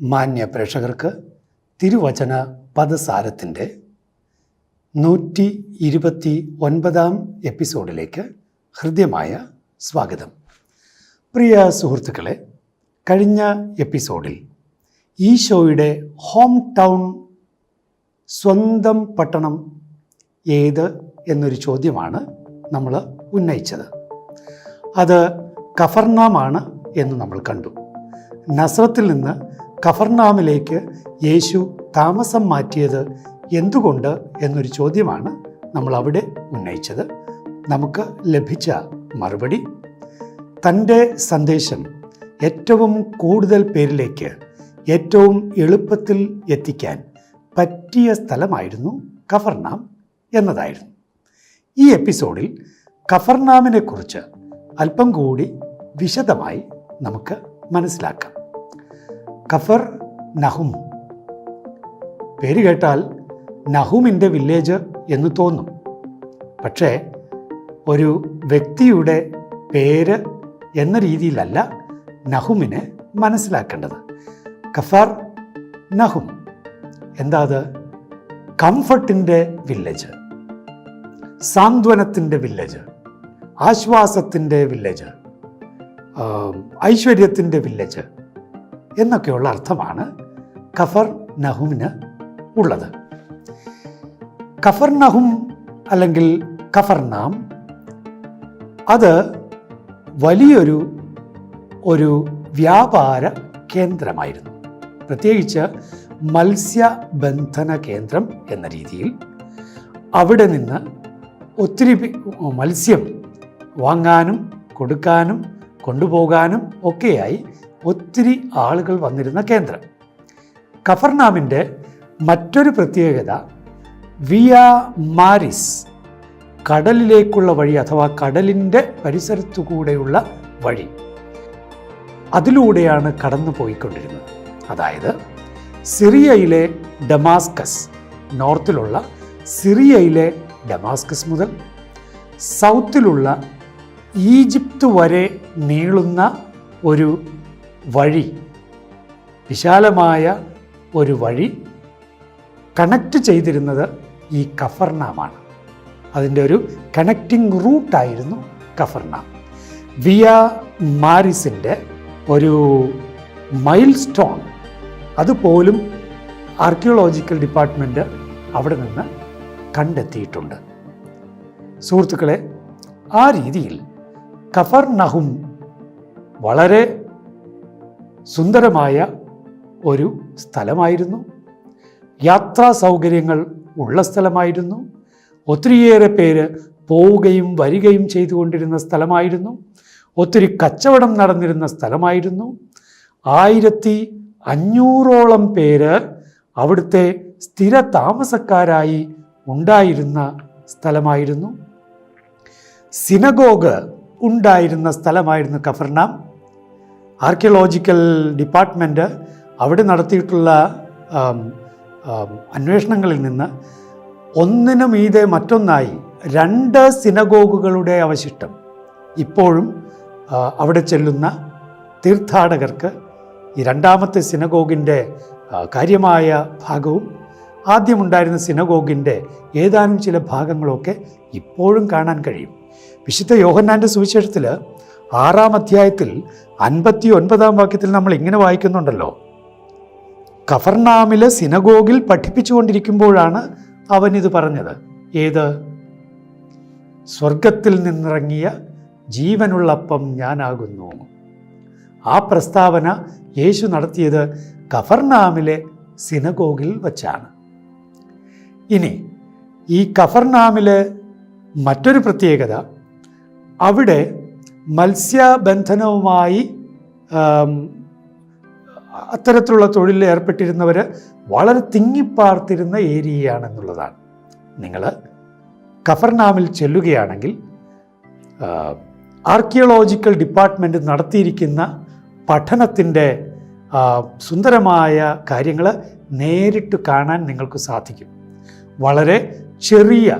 മാന്യ പ്രേക്ഷകർക്ക് തിരുവചന പദസാരത്തിന്റെ നൂറ്റി ഇരുപത്തി ഒൻപതാം എപ്പിസോഡിലേക്ക് ഹൃദ്യമായ സ്വാഗതം. പ്രിയ സുഹൃത്തുക്കളെ കഴിഞ്ഞ എപ്പിസോഡിൽ ഈ ഷോയുടെ ഹോം ടൗൺ സ്വന്തം പട്ടണം ഏത് എന്നൊരു ചോദ്യമാണ് നമ്മൾ ഉന്നയിച്ചത്. അത് കഫർനാമാണ് എന്ന് നമ്മൾ കണ്ടു. നസ്രത്തിൽ നിന്ന് കഫർനാമിലേക്ക് യേശു താമസം മാറ്റിയത് എന്തുകൊണ്ട് എന്നൊരു ചോദ്യമാണ് നമ്മൾ അവിടെ ഉന്നയിച്ചത്. നമുക്ക് ലഭിച്ച മറുപടി തന്റെ സന്ദേശം ഏറ്റവും കൂടുതൽ പേരിലേക്ക് ഏറ്റവും എളുപ്പത്തിൽ എത്തിക്കാൻ പറ്റിയ സ്ഥലമായിരുന്നു കഫർനാം എന്നതായിരുന്നു. ഈ എപ്പിസോഡിൽ കഫർനാമിനെക്കുറിച്ച് അല്പം കൂടി വിശദമായി നമുക്ക് മനസ്സിലാക്കാം. Kafar Nahum. പേര് കേട്ടാൽ നഹുമിന്റെ വില്ലേജ് എന്ന് തോന്നും. പക്ഷേ ഒരു വ്യക്തിയുടെ പേര് എന്ന രീതിയിലല്ല നഹുമിനെ മനസ്സിലാക്കേണ്ടത്. കഫർ നഹും. എന്താ അത്? കംഫർട്ടിന്റെ വില്ലേജ്. സാന്ത്വനത്തിന്റെ വില്ലേജ്. ആശ്വാസത്തിന്റെ വില്ലേജ്. ഐശ്വര്യത്തിന്റെ വില്ലേജ്. എന്നൊക്കെയുള്ള അർത്ഥമാണ് കഫർ നഹുമിന് ഉള്ളത്. കഫർ നഹും അല്ലെങ്കിൽ കഫർനാം അത് വലിയൊരു ഒരു വ്യാപാര കേന്ദ്രമായിരുന്നു. പ്രത്യേകിച്ച് മത്സ്യബന്ധന കേന്ദ്രം എന്ന രീതിയിൽ അവിടെ നിന്ന് ഒത്തിരി മത്സ്യം വാങ്ങാനും കൊടുക്കാനും കൊണ്ടുപോകാനും ഒക്കെയായി ഒത്തിരി ആളുകൾ വന്നിരുന്ന കേന്ദ്രം. കഫർനാമിന്റെ മറ്റൊരു പ്രത്യേകത വിയ മാരിസ് കടലിലേക്കുള്ള വഴി അഥവാ കടലിന്റെ പരിസരത്തു കൂടെയുള്ള വഴി. അതിലൂടെയാണ് കടന്നു പോയിക്കൊണ്ടിരുന്നത്. അതായത് സിറിയയിലെ ഡമാസ്കസ് നോർത്തിലുള്ള സിറിയയിലെ ഡമാസ്കസ് മുതൽ സൗത്തിലുള്ള ഈജിപ്ത് വരെ നീളുന്ന ഒരു വഴി വിശാലമായ ഒരു വഴി കണക്റ്റ് ചെയ്തിരുന്നത് ഈ കഫർനാമാണ് അതിന്റെ ഒരു കണക്റ്റിംഗ് റൂട്ടായിരുന്നു കഫർനാം വിയ മാരിസിന്റെ ഒരു മൈൽ സ്റ്റോൺ അതുപോലും ആർക്കിയോളജിക്കൽ ഡിപ്പാർട്ട്മെന്റ് അവിടെ നിന്ന് കണ്ടെത്തിയിട്ടുണ്ട്. സുഹൃത്തുക്കളെ ആ രീതിയിൽ കഫർ നഹും വളരെ സുന്ദരമായ ഒരു സ്ഥലമായിരുന്നു. യാത്രാ സൗകര്യങ്ങൾ ഉള്ള സ്ഥലമായിരുന്നു. ഒത്തിരിയേറെ പേര് പോവുകയും വരികയും ചെയ്തുകൊണ്ടിരുന്ന സ്ഥലമായിരുന്നു. ഒത്തിരി കച്ചവടം നടന്നിരുന്ന സ്ഥലമായിരുന്നു. ആയിരത്തി അഞ്ഞൂറോളം പേര് അവിടുത്തെ സ്ഥിര താമസക്കാരായി ഉണ്ടായിരുന്ന സ്ഥലമായിരുന്നു. സിനഗോഗ് ഉണ്ടായിരുന്ന സ്ഥലമായിരുന്നു കഫർനാം. ആർക്കിയോളജിക്കൽ ഡിപ്പാർട്ട്മെന്റ് അവിടെ നടത്തിയിട്ടുള്ള അന്വേഷണങ്ങളിൽ നിന്ന് ഒന്നിനു മീതെ മറ്റൊന്നായി രണ്ട് സിനഗോഗുകളുടെ അവശിഷ്ടം ഇപ്പോഴും അവിടെ ചെല്ലുന്ന തീർത്ഥാടകർക്ക് ഈ രണ്ടാമത്തെ സിനഗോഗിന്റെ കാര്യമായ ഭാഗവും ആദ്യമുണ്ടായിരുന്ന സിനഗോഗിന്റെ ഏതാനും ചില ഭാഗങ്ങളൊക്കെ ഇപ്പോഴും കാണാൻ കഴിയും. വിശുദ്ധ യോഹന്നാന്റെ സുവിശേഷത്തിൽ ആറാം അധ്യായത്തിൽ അൻപത്തി ഒൻപതാം വാക്യത്തിൽ നമ്മൾ ഇങ്ങനെ വായിക്കുന്നുണ്ടല്ലോ. കഫർനാമിലെ സിനഗോഗിൽ പഠിപ്പിച്ചുകൊണ്ടിരിക്കുമ്പോഴാണ് അവനിത് പറഞ്ഞത്. ഏത്? സ്വർഗത്തിൽ നിന്നിറങ്ങിയ ജീവനുള്ളപ്പം ഞാനാകുന്നു. ആ പ്രസ്താവന യേശു നടത്തിയത് കഫർനാമിലെ സിനഗോഗിൽ വച്ചാണ്. ഇനി ഈ കഫർനാമിലെ മറ്റൊരു പ്രത്യേകത അവിടെ മത്സ്യബന്ധനവുമായി അത്തരത്തിലുള്ള തൊഴിലിൽ ഏർപ്പെട്ടിരുന്നവർ വളരെ തിങ്ങിപ്പാർത്തിരുന്ന ഏരിയയാണെന്നുള്ളതാണ്. നിങ്ങൾ കഫർനാമിൽ ചെല്ലുകയാണെങ്കിൽ ആർക്കിയോളജിക്കൽ ഡിപ്പാർട്ട്മെന്റ് നടത്തിയിരിക്കുന്ന പഠനത്തിന്റെ സുന്ദരമായ കാര്യങ്ങൾ നേരിട്ട് കാണാൻ നിങ്ങൾക്ക് സാധിക്കും. വളരെ ചെറിയ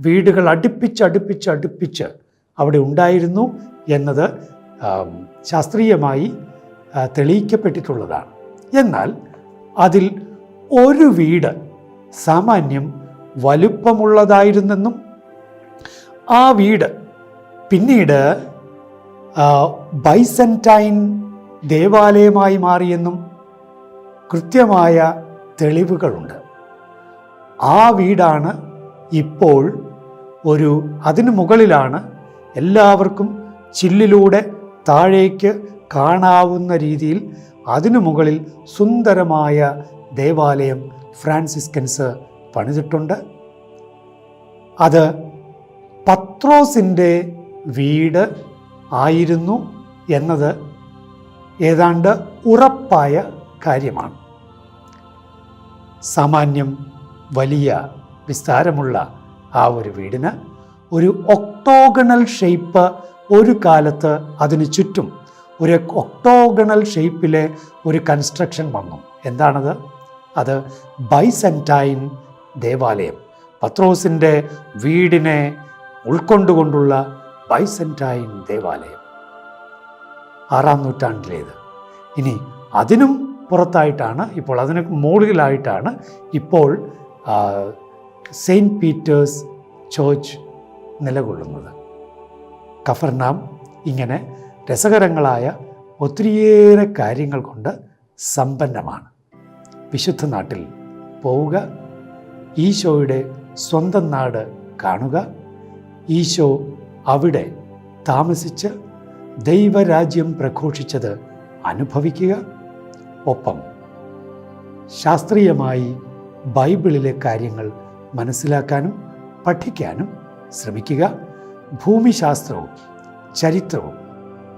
വീടുകൾ അടുപ്പിച്ച് അടുപ്പിച്ച് അടുപ്പിച്ച് അവിടെ ഉണ്ടായിരുന്നു എന്നത് ശാസ്ത്രീയമായി തെളിയിക്കപ്പെട്ടിട്ടുള്ളതാണ്. എന്നാൽ അതിൽ ഒരു വീട് സാമാന്യം വലുപ്പമുള്ളതായിരുന്നെന്നും ആ വീട് പിന്നീട് ബൈസെന്റൈൻ ദേവാലയമായി മാറിയെന്നും കൃത്യമായ തെളിവുകളുണ്ട്. ആ വീടാണ് ഇപ്പോൾ ഒരു അതിനു മുകളിലാണ് എല്ലാവർക്കും ചില്ലിലൂടെ താഴേക്ക് കാണാവുന്ന രീതിയിൽ അതിനു മുകളിൽ സുന്ദരമായ ദേവാലയം ഫ്രാൻസിസ്കൻസ് പണിതിട്ടുണ്ട്. അത് പത്രോസിന്റെ വീട് ആയിരുന്നു എന്നത് ഏതാണ്ട് ഉറപ്പായ കാര്യമാണ്. സാമാന്യം വലിയ വിസ്താരമുള്ള ആ ഒരു വീടിന് ഒരു ഒക്ടോഗണൽ ഷേപ്പ് ഒരു കാലത്ത് അതിന് ചുറ്റും. ഒരു ഒക്ടോഗണൽ ഷേപ്പിലെ ഒരു കൺസ്ട്രക്ഷൻ വന്നു. എന്താണത്? അത് ബൈസെന്റൈൻ ദേവാലയം. പത്രോസിന്റെ വീടിനെ ഉൾക്കൊണ്ടുകൊണ്ടുള്ള ബൈസെന്റൈൻ ദേവാലയം. ആറാം നൂറ്റാണ്ടിലേത്. ഇനി അതിനും പുറത്തായിട്ടാണ് ഇപ്പോൾ അതിന് മുകളിലായിട്ടാണ് ഇപ്പോൾ സെയിന്റ് പീറ്റേഴ്സ് ചേർച്ച് നിലകൊള്ളുന്നത്. കഫർനാം ഇങ്ങനെ രസകരങ്ങളായ ഒത്തിരിയേറെ കാര്യങ്ങൾ കൊണ്ട് സമ്പന്നമാണ്. വിശുദ്ധ നാട്ടിൽ പോവുക ഈശോയുടെ സ്വന്തം നാട് കാണുക ഈശോ അവിടെ താമസിച്ച് ദൈവരാജ്യം പ്രഘോഷിച്ചത് അനുഭവിക്കുക ഒപ്പം ശാസ്ത്രീയമായി ബൈബിളിലെ കാര്യങ്ങൾ മനസ്സിലാക്കാനും പഠിക്കാനും ശ്രമിക്കുക. ഭൂമിശാസ്ത്രവും ചരിത്രവും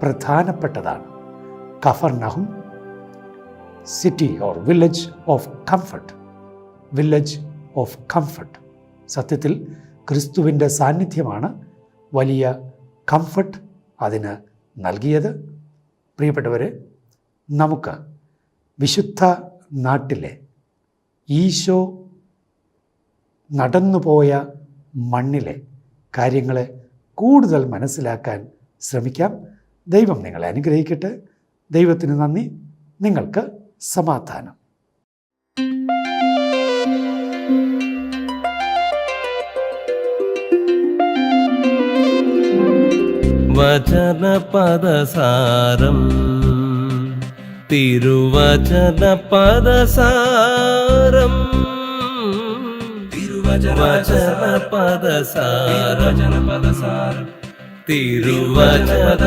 പ്രധാനപ്പെട്ടതാണ്. Capernaum city or village of comfort. Village of comfort. സത്യത്തിൽ ക്രിസ്തുവിന്റെ സാന്നിധ്യമാണ് വലിയ കംഫർട്ട് അതിന് നൽകിയത്. പ്രിയപ്പെട്ടവരെ നമുക്ക് വിശുദ്ധ നാട്ടിലെ ഈശോ നടന്നുപോയ മണ്ണിലെ കാര്യങ്ങളെ കൂടുതൽ മനസ്സിലാക്കാൻ ശ്രമിക്കാം. ദൈവം നിങ്ങളെ അനുഗ്രഹിക്കട്ടെ. ദൈവത്തിന് നന്ദി. നിങ്ങൾക്ക് സമാധാനം. വചന പദസാരം തിരുവചന തിരുവചനപദസാരം തിരുവചനപദസാരം തിരുവചനപദസാരം